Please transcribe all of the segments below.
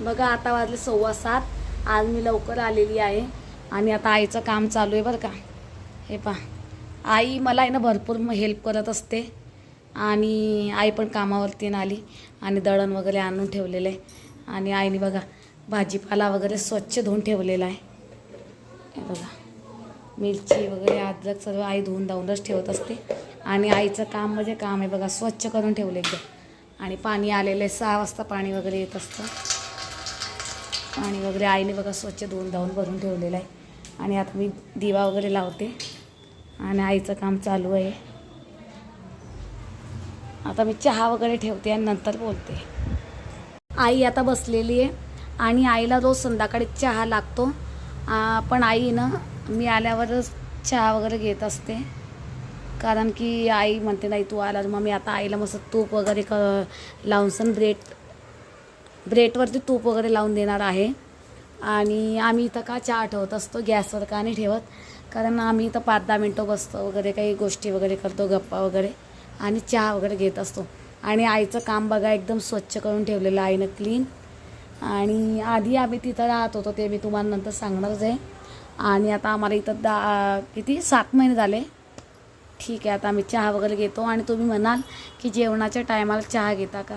बघा आता वाजले सव्वा सात. आज मी लवकर आलेली आहे. आणि आता आईचं काम चालू आहे बरं का. हे पा आई मला आहे ना भरपूर हेल्प करत असते. आणि आई पण कामावरती न आली. आणि दळण वगैरे आणून ठेवलेलं आहे. आणि आईने बघा भाजीपाला वगैरे स्वच्छ धुवून ठेवलेला आहे. हे बघा. मिरची वगैरे अद्रक सर्व आई धुवून धावूनच ठेवत असते. आणि आईचं काम म्हणजे काम आहे बघा स्वच्छ करून ठेवलं एकदम. आणि पाणी आलेलं आहे. सहा वाजता पाणी वगैरे येत असतं. पाणी वगैरे आईने बघा स्वच्छ धुवून धावून भरून ठेवलेलं आहे. आणि आता मी दिवा वगैरे लावते. आणि आईचं काम चालू आहे. आता मी चहा वगैरे ठेवते आणि नंतर बोलते. आई आता बसलेली आहे. आणि आईला रोज संध्याकाळी चहा लागतो. पण आई ना मी आल्यावरच चहा वगैरे घेत असते. कारण की आई म्हणते नाही तू आला मग मी आता आईला मस्त तूप वगैरे क लावून सन ब्रेड ब्रेडवरती तूप वगैरे लावून देणार आहे. आणि आम्ही इथं का चहा ठेवत असतो? गॅसवर का नाही ठेवत? कारण आम्ही इथं पाच दहा मिनटं बसतो वगैरे काही गोष्टी वगैरे करतो गप्पा वगैरे. आणि चहा वगैरे घेत असतो. आणि आईचं काम बघा एकदम स्वच्छ करून ठेवलेलं आईनं क्लीन आणि आधी आम्ही तिथं राहत होतो ते मी तुम्हाला नंतर सांगणारच आहे. आणि आता आम्हाला इथं दा किती? सात महिने झाले. ठीक आहे आता आम्ही चहा वगैरे घेतो. आणि तुम्ही म्हणाल की जेवणाच्या टायमाला चहा घेता का?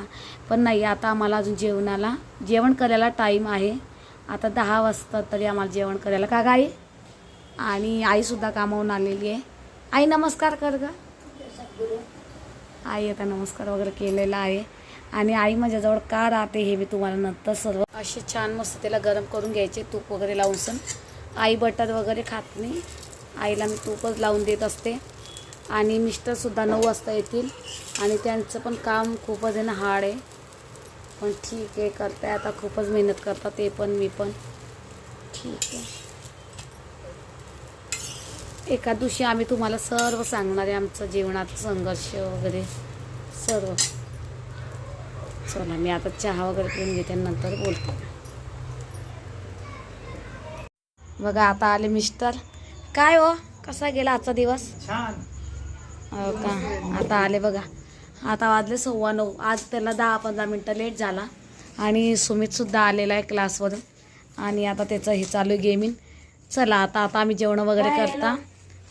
पण नाही आता आम्हाला अजून जेवणाला जेवण करायला टाईम आहे. आता दहा वाजता तरी आम्हाला जेवण करायला. का गाई आणि आईसुद्धा कामावून आलेली आहे. आई नमस्कार कर ग. आई आता नमस्कार वगैरे केलेला आहे. आणि आई माझ्याजवळ का राहते हे मी तुम्हाला नंतर सर्व असे छान मस्त त्याला गरम करून घ्यायचे तूप वगैरे लावून. सण आई बटर वगैरे खात नाही. आईला मी तूपच लावून देत असते. आणि मिस्टरसुद्धा नऊ वाजता येतील. आणि त्यांचं पण काम खूपच आहे ना हार्ड आहे. पण ठीक आहे करताय. आता खूपच मेहनत करतात. ते पण मी पण. ठीक आहे. एका दिवशी आम्ही तुम्हाला सर्व सांगणार आहे आमचं जीवनाचा संघर्ष वगैरे. सर्व. चला मी आता चहा वगैरे पिऊन घेते नंतर बोलते. बघा आता आले मिस्टर. काय हो? कसा गेला आजचा दिवस? छान. हो का? आता आले बघा. आता वाजले सव्वा नऊ. आज त्याला दहा पंधरा मिनटं लेट झाला. आणि सुमितसुद्धा आलेला आहे क्लासवरून आणि आता त्याचं हे चालू आहे गेमिंग चला आता आता आम्ही जेवण वगैरे करता.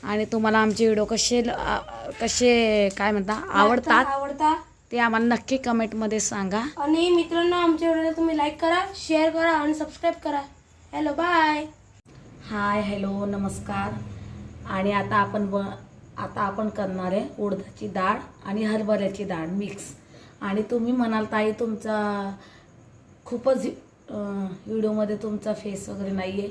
आणि तुम्हाला आमचे व्हिडिओ कसे कसे काय म्हणता आवडतात? आवडता? ते आम्हाला नक्की कमेंटमध्ये सांगा. आणि मित्रांनो आमच्या व्हिडिओला तुम्ही लाईक करा शेअर करा आणि सबस्क्राईब करा. हॅलो बाय हाय हॅलो नमस्कार. आणि आता आपण ब आता आपण करणार आहे उडदाची डाळ आणि हरभऱ्याची डाळ मिक्स. आणि तुम्ही म्हणाल ताई तुमचा खूपच व्हिडिओमध्ये तुमचा फेस वगैरे नाही आहे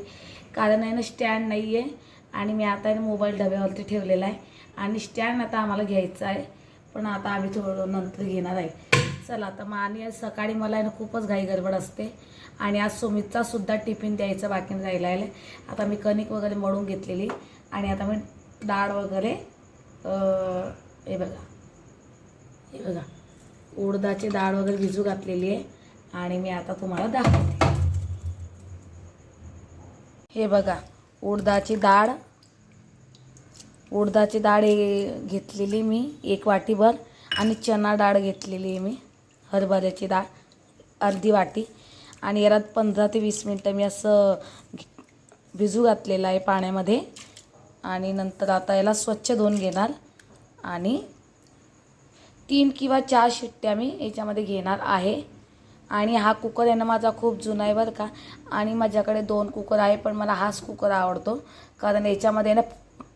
कारण आहे ना स्टँड नाही आहे आणि मी आता आहे ना मोबाईल डब्यावरती ठेवलेला आहे. आणि स्टँड आता आम्हाला घ्यायचा आहे. पण आता आम्ही थोडं नंतर घेणार आहे. चला आता मग आणि आज सकाळी मला आहे ना खूपच घाई गडबड असते. आणि आज सुमितचा सुद्धा टिफिन द्यायचा बाकी राहिला आहे आता मी कणिक वगैरे मळून घेतलेली. आणि आता मी डाळ वगैरे हे बघा. हे बघा. उडदाची डाळ वगैरे भिजू घातलेली आहे आणि मी आता तुम्हाला दाखवते. हे बघा उडदाची डाळ. उडदाची डाळ हे घेतलेली मी एक वाटीभर आणि चना डाळ घेतलेली आहे मी हरभऱ्याची डाळ अर्धी वाटी. आणि यात पंधरा ते वीस मिनटं मी असं भिजू घातलेलं आहे पाण्यामध्ये. आणि नंतर आता याला स्वच्छ धुवून घेणार. आणि तीन किंवा चार शिट्ट्या मी याच्यामध्ये घेणार आहे. आणि हा कुकर आहे ना माझा खूप जुना आहे बरं का. आणि माझ्याकडे दोन कुकर आहे पण मला हाच कुकर आवडतो. कारण याच्यामध्ये ना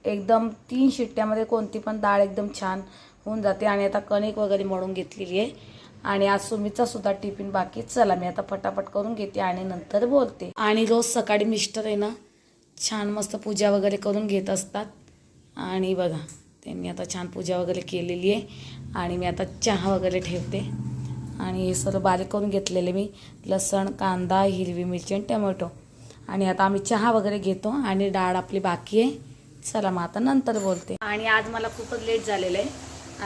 एकदम तीन शिट्ट्यामध्ये कोणती पण डाळ एकदम छान होऊन जाते. आणि आता कणिक वगैरे मळून घेतलेली आहे. आणि आज सुमीचा सुद्धा टिफिन बाकी चला मी आता फटाफट करून घेते आणि नंतर बोलते. आणि रोज सकाळी मिस्टर आहे ना छान मस्त पूजा वगैरे करून घेत असतात. आणि बघा त्यांनी आता छान पूजा वगैरे केलेली आहे. आणि मी आता चहा वगैरे ठेवते. आणि हे सर्व बारीक करून घेतलेले मी. लसण कांदा हिरवी मिरची आणि टमॅटो. आणि आता आम्ही चहा वगैरे घेतो आणि डाळ आपली बाकी आहे. चला मग आता नंतर बोलते. आणि आज मला खूपच लेट झालेलं आहे.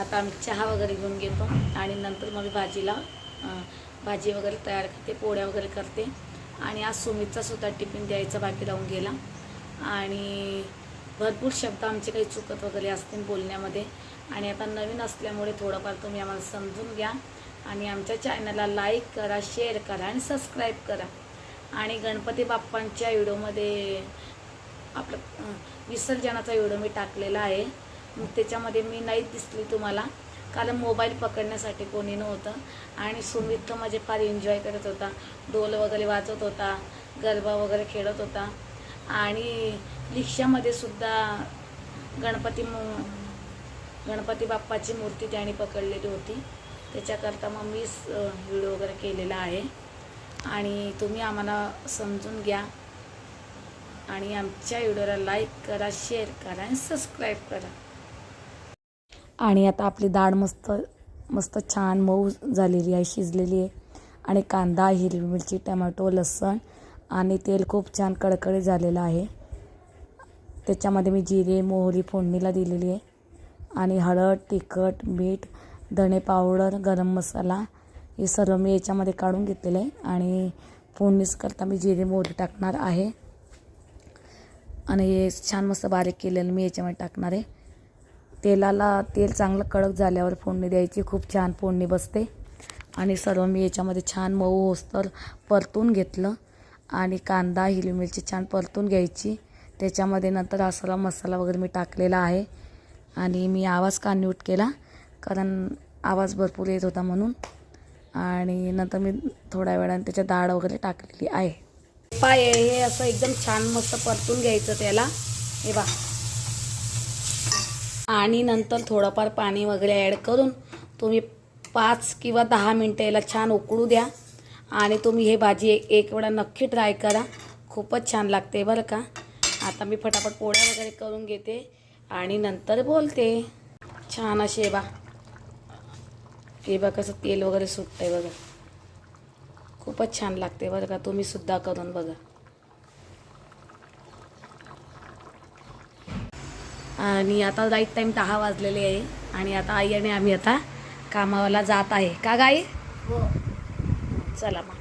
आता आम्ही चहा वगैरे घेऊन घेतो. आणि नंतर मग भाजीला भाजी वगैरे तयार करते पोळ्या वगैरे करते. आणि आज सुमितचा सुद्धा टिफिन द्यायचा बाकी राहून गेला. आणि भरपूर शब्द आमचे काही चुकत वगैरे असतील बोलण्यामध्ये. आणि आता नवीन असल्यामुळे थोडंफार तुम्ही आम्हाला समजून घ्या. आणि आमच्या चॅनलला लाईक करा शेअर करा आणि सबस्क्राईब करा. आणि गणपती बाप्पांच्या व्हिडिओमध्ये आपलं विसर्जनाचा व्हिडिओ मी टाकलेला आहे. मग त्याच्यामध्ये मी नाही दिसली तुम्हाला. कारण मोबाईल पकडण्यासाठी कोणी नव्हतं. आणि सुमित तर माझे फार एन्जॉय करत होता. डोल वगैरे वाजवत होता. गरबा वगैरे खेळत होता. आणि रिक्षामध्ये सुद्धा गणपती मु गणपती बाप्पाची मूर्ती त्याने पकडलेली होती. त्याच्याकरता मग मीच व्हिडिओ वगैरे केलेला आहे. आणि तुम्ही आम्हाला समजून घ्या. आणि आमच्या व्हिडिओला लाईक करा शेअर करा आणि सबस्क्राईब करा. आणि आता आपली डाळ मस्त मस्त छान मऊ झालेली आहे शिजलेली आहे. आणि कांदा हिरवी मिरची टमॅटो लसण आणि तेल खूप छान कडकडीत झालेलं आहे. त्याच्यामध्ये मी जिरे मोहरी फोडणीला दिलेली आहे. आणि हळद तिखट मीठ धणे पावडर गरम मसाला हे सर्व मी याच्यामध्ये काढून घेतलेलं आहे. आणि फोडणीच करता मी जिरे मोहरी टाकणार आहे. आणि हे छान मस्त बारीक केलेलं मी याच्यामध्ये टाकणार आहे. तेलाला तेल चांगलं कडक झाल्यावर फोडणी द्यायची. खूप छान फोडणी बसते. आणि सर्व मी याच्यामध्ये छान मऊ होस्तर परतून घेतलं. आणि कांदा हिरवी मिरची छान परतून घ्यायची. त्याच्यामध्ये नंतर असला मसाला वगैरे मी टाकलेला आहे. आणि मी आवाज का म्यूट केला? कारण आवाज भरपूर येत होता म्हणून. आणि नंतर मी थोड्या वेळाने त्याच्या डाळ वगैरे टाकलेली आहे. पाय हे असं एकदम छान मस्त परतून घ्यायचं त्याला. हे बा आणि नंतर थोडंफार पाणी वगैरे ॲड करून तुम्ही पाच किंवा दहा मिनटं याला छान उकळू द्या. आणि तुम्ही हे भाजी एक एक वेळा नक्की ट्राय करा. खूपच छान लागते बरं का? आता मी फटाफट पोळ्या वगैरे करून घेते आणि नंतर बोलते. छान असे बा. हे बघा कसं तेल वगैरे सुटतं आहे बघा. खूपच छान लागते बरं का? तुम्ही सुद्धा करून बघा. आणि आता राईट टाईम दहा वाजलेले आहे आणि आता आई आणि आम्ही आता कामाला जात आहे. का गाई? चला मग